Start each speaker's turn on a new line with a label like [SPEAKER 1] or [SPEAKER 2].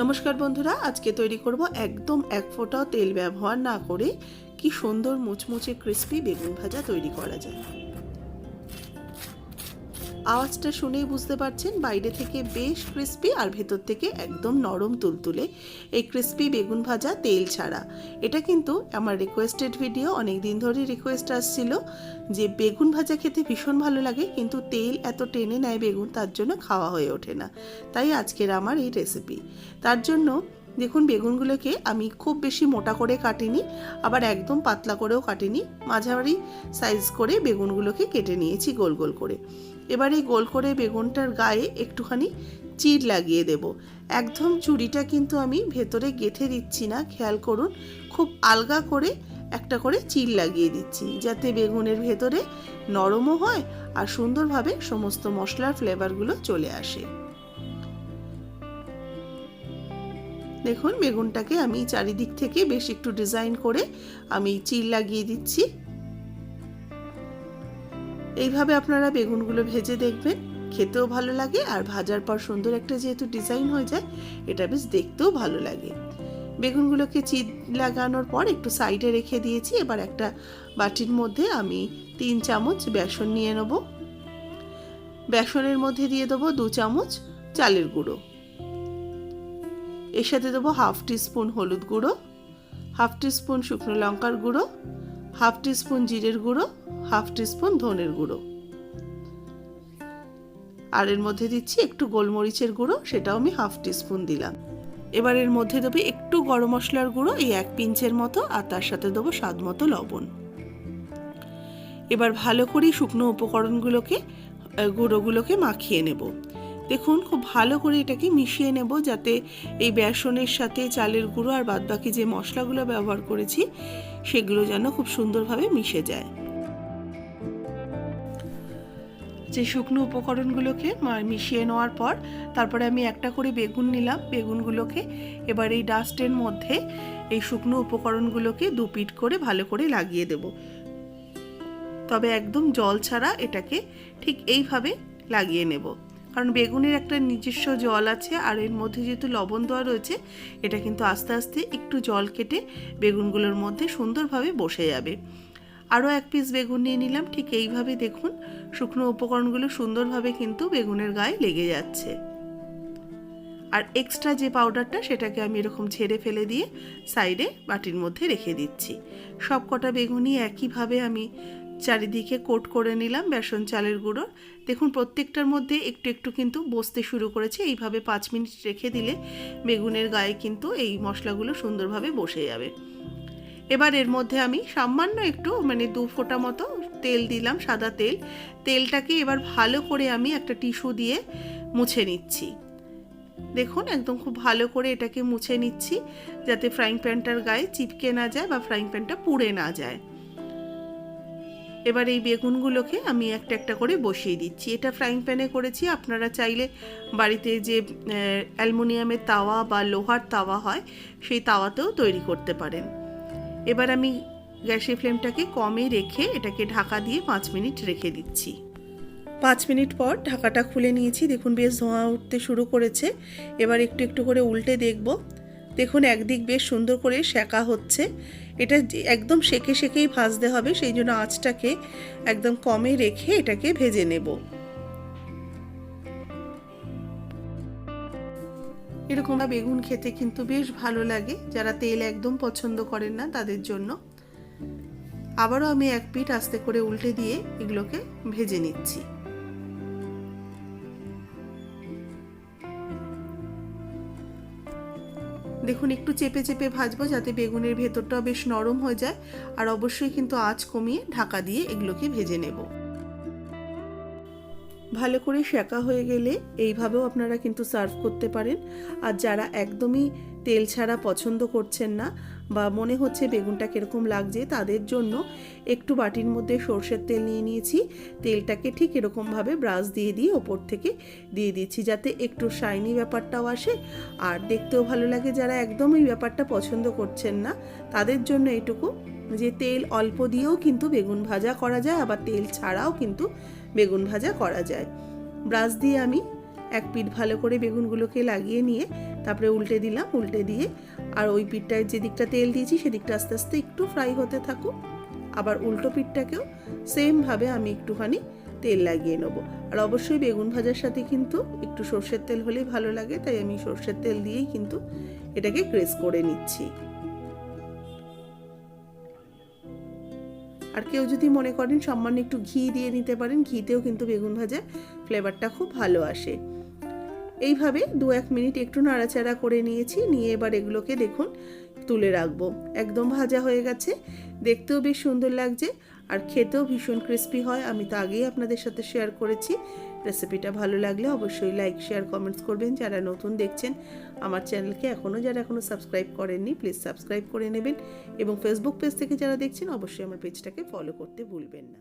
[SPEAKER 1] নমস্কার বন্ধুরা, আজকে তৈরি করব একদম এক ফোঁটাও তেল ব্যবহার না করে কি সুন্দর মুচমুচে ক্রিস্পি বেগুন ভাজা তৈরি করা যায়। আওয়াজটা শুনেই বুঝতে পারছেন বাইরে থেকে বেশ ক্রিস্পি আর ভেতর থেকে একদম নরম তুলতুলে। এই ক্রিস্পি বেগুন ভাজা তেল ছাড়া। এটা কিন্তু আমার রিকোয়েস্টেড ভিডিও অনেক দিন ধরে রিকোয়েস্ট আসছিল যে বেগুন ভাজা খেতে ভীষণ ভালো লাগে, কিন্তু তেল এত টেনে নেয় বেগুন, তার জন্য খাওয়া হয়ে ওঠে না। তাই আজকের আমার এই রেসিপি তার জন্য দেখুন, বেগুনগুলোকে আমি খুব বেশি মোটা করে কাটিনি, আবার একদম পাতলা করেও কাটিনি। মাঝারি সাইজ করে বেগুনগুলোকে কেটে নিয়েছি গোল গোল করে। এবার গোল করে বেগুনটার গায়ে একটুখানি চির লাগিয়ে দেব। একদম চুড়িটা কিন্তু আমি ভেতরে গেঁথে দিচ্ছি না, খেয়াল করুন, খুব আলগা করে একটা করে চিড় লাগিয়ে দিচ্ছি, যাতে বেগুনের ভেতরে নরমও হয় আর সুন্দরভাবে সমস্ত মশলার ফ্লেভারগুলো চলে আসে। দেখুন, বেগুনটাকে আমি চারিদিক থেকে বেশ একটু ডিজাইন করে আমি চিল লাগিয়ে দিচ্ছি। এইভাবে আপনারা বেগুনগুলো ভেজে দেখবেন। খেতেও ভালো লাগে আর ভাজার পর সুন্দর একটা যেহেতু ডিজাইন হয়ে যায়, এটা বেশ দেখতেও ভালো লাগে। বেগুনগুলোকে চিদ লাগানোর পর একটু সাইডে রেখে দিয়েছি। এবার একটা বাটির মধ্যে আমি তিন চামচ বেসন নিয়ে নেব। বেসনের মধ্যে দিয়ে দেবো দু চামচ চালের গুঁড়ো। এর সাথে দেবো হাফ টিস্পুন হলুদ গুঁড়ো, হাফ টিস্পুন শুকনো লঙ্কার গুঁড়ো, হাফ টিস্পুন জিরের গুঁড়ো, হাফ টিস্পুন ধনের গুঁড়ো। আর এর মধ্যে দিচ্ছি একটু গোলমরিচের গুঁড়ো, সেটাও আমি হাফ টিস্পুন দিলাম। এবার এর মধ্যে দেবো একটু গরম মশলার গুঁড়ো, এই এক পিঞ্চের মতো, আর তার সাথে দেবো স্বাদ মতো লবণ। এবার ভালো করে শুকনো উপকরণগুলোকে গুঁড়োগুলোকে মাখিয়ে নেব। দেখুন, খুব ভালো করে এটাকে মিশিয়ে নেব যাতে এই বেসনের সাথে চালের গুঁড়ো আর বাদবাকি যে মশলাগুলো ব্যবহার করেছি, সেগুলো যেন খুব সুন্দরভাবে মিশে যায়। যে শুকনো উপকরণগুলোকে মিশিয়ে নেওয়ার পর, তারপরে আমি একটা করে বেগুন নিলাম। বেগুনগুলোকে এবার এই ডাস্টের মধ্যে এই শুকনো উপকরণগুলোকে দু পিট করে ভালো করে লাগিয়ে দেব। তবে একদম জল ছাড়া এটাকে ঠিক এইভাবে লাগিয়ে নেব। কারণ বেগুনের একটা নিজস্ব জল আছে আর এর মধ্যে যেহেতু লবণ দেওয়া রয়েছে, এটা কিন্তু আস্তে আস্তে একটু জল কেটে বেগুনগুলোর মধ্যে সুন্দরভাবে বসে যাবে। আরও এক পিস বেগুন নিয়ে নিলাম, ঠিক এইভাবে দেখুন, শুকনো উপকরণগুলো সুন্দরভাবে কিন্তু বেগুনের গায়ে লেগে যাচ্ছে। আর এক্সট্রা যে পাউডারটা সেটাকে আমি এরকম ছেড়ে ফেলে দিয়ে সাইডে বাটির মধ্যে রেখে দিচ্ছি। সব কটা বেগুনই একইভাবে আমি চারিদিকে কোট করে নিলাম বেসন চালের গুঁড়োর দেখুন, প্রত্যেকটার মধ্যে একটু একটু কিন্তু বসতে শুরু করেছে। এইভাবে পাঁচ মিনিট রেখে দিলে বেগুনের গায়ে কিন্তু এই মশলাগুলো সুন্দরভাবে বসে যাবে। এবার এর মধ্যে আমি সামান্য একটু মানে দু ফোঁটা মতো তেল দিলাম, সাদা তেল। তেলটাকে এবার ভালো করে আমি একটা টিস্যু দিয়ে মুছে নিচ্ছি। দেখুন, একদম খুব ভালো করে এটাকে মুছে নিচ্ছি, যাতে ফ্রাইং প্যানটার গায়ে চিপকে না যায় বা ফ্রাইং প্যানটা পুড়ে না যায়। এবার এই বেগুনগুলোকে আমি একটা একটা করে বসিয়ে দিচ্ছি। এটা ফ্রাইং প্যানে করেছি। আপনারা চাইলে বাড়িতে যে অ্যালমোনিয়ামের তাওয়া বা লোহার তাওয়া হয়, সেই তাওয়াতেও তৈরি করতে পারেন। এবার আমি গ্যাসের ফ্লেমটাকে কমে রেখে এটাকে ঢাকা দিয়ে পাঁচ মিনিট রেখে দিচ্ছি। পাঁচ মিনিট পর ঢাকাটা খুলে নিয়েছি। দেখুন, বেশ ধোঁয়া উঠতে শুরু করেছে। এবার একটু একটু করে উল্টে দেখব। দেখুন, একদিক বেশ সুন্দর করে সেকা হচ্ছে। এটা একদম সেকে সেকেই ভাজতে হবে, সেই জন্য আঁচটাকে একদম কমে রেখে এটাকে ভেজে নেব। এরকম বেগুন খেতে কিন্তু বেশ ভালো লাগে। যারা তেল একদম পছন্দ করেন না, তাদের জন্য। আবারও আমি এক পিঠ আস্তে করে উল্টে দিয়ে এগুলোকে ভেজে নিচ্ছি। দেখুন, একটু চেপে চেপে ভাজবো যাতে বেগুনের ভেতরটাও বেশ নরম হয়ে যায়। আর অবশ্যই কিন্তু আঁচ কমিয়ে ঢাকা দিয়ে এগুলোকে ভেজে নেব। ভালো করে শেঁকা হয়ে গেলে এইভাবেও আপনারা কিন্তু সার্ভ করতে পারেন। আর যারা একদমই তেল ছাড়া পছন্দ করছেন না বা মনে হচ্ছে বেগুনটা কীরকম লাগছে তাদের জন্য একটু বাটির মধ্যে সর্ষের তেল নিয়ে নিয়েছি। তেলটাকে ঠিক এরকমভাবে ব্রাশ দিয়ে দিয়ে ওপর থেকে দিয়ে দিচ্ছি যাতে একটু শাইনি ব্যাপারটাও আসে। আর দেখতেও ভালো লাগে যারা একদমই ব্যাপারটা পছন্দ করছেন না, তাদের জন্য এটুকু যে তেল অল্প দিয়েও কিন্তু বেগুন ভাজা করা যায়, আবার তেল ছাড়াও কিন্তু বেগুন ভাজা করা যায়। ব্রাশ দিয়ে আমি এক পিঠ ভালো করে বেগুনগুলোকে লাগিয়ে নিয়ে তারপরে উল্টে দিলাম, উল্টে দিয়ে আর ওই পিঠটায় যে দিকটা তেল দিয়েছি সেদিকটা আস্তে আস্তে একটু ফ্রাই হতে থাকুক। আবার উল্টো পিঠটাকেও সেমভাবে আমি একটুখানি তেল লাগিয়ে নেব। আর অবশ্যই বেগুন ভাজার সাথে কিন্তু একটু সর্ষের তেল হলেই ভালো লাগে, তাই আমি সর্ষের তেল দিয়েই কিন্তু এটাকে গ্রেস করে নিচ্ছি। আর কেউ যদি মনে করেন সামান্য একটু ঘি দিয়ে নিতে পারেন, ঘিতেও কিন্তু বেগুন ভাজার ফ্লেভারটা খুব ভালো আসে। এইভাবে দু এক মিনিট একটু নাড়াচাড়া করে নিয়েছি, নিয়ে এবার এগুলোকে দেখুন তুলে রাখব। একদম ভাজা হয়ে গেছে, দেখতেও বেশ সুন্দর লাগছে আর খেতেও ভীষণ ক্রিস্পি হয়। আমি তো আগেই আপনাদের সাথে শেয়ার করেছি। রেসিপিটা ভালো লাগলে অবশ্যই লাইক শেয়ার কমেন্টস করবেন। যারা নতুন দেখছেন, আমার চ্যানেলকে এখনও যারা এখনও সাবস্ক্রাইব করেননি প্লিজ সাবস্ক্রাইব করে নেবেন। এবং ফেসবুক পেজ থেকে যারা দেখছেন, অবশ্যই আমার পেজটাকে ফলো করতে ভুলবেন না।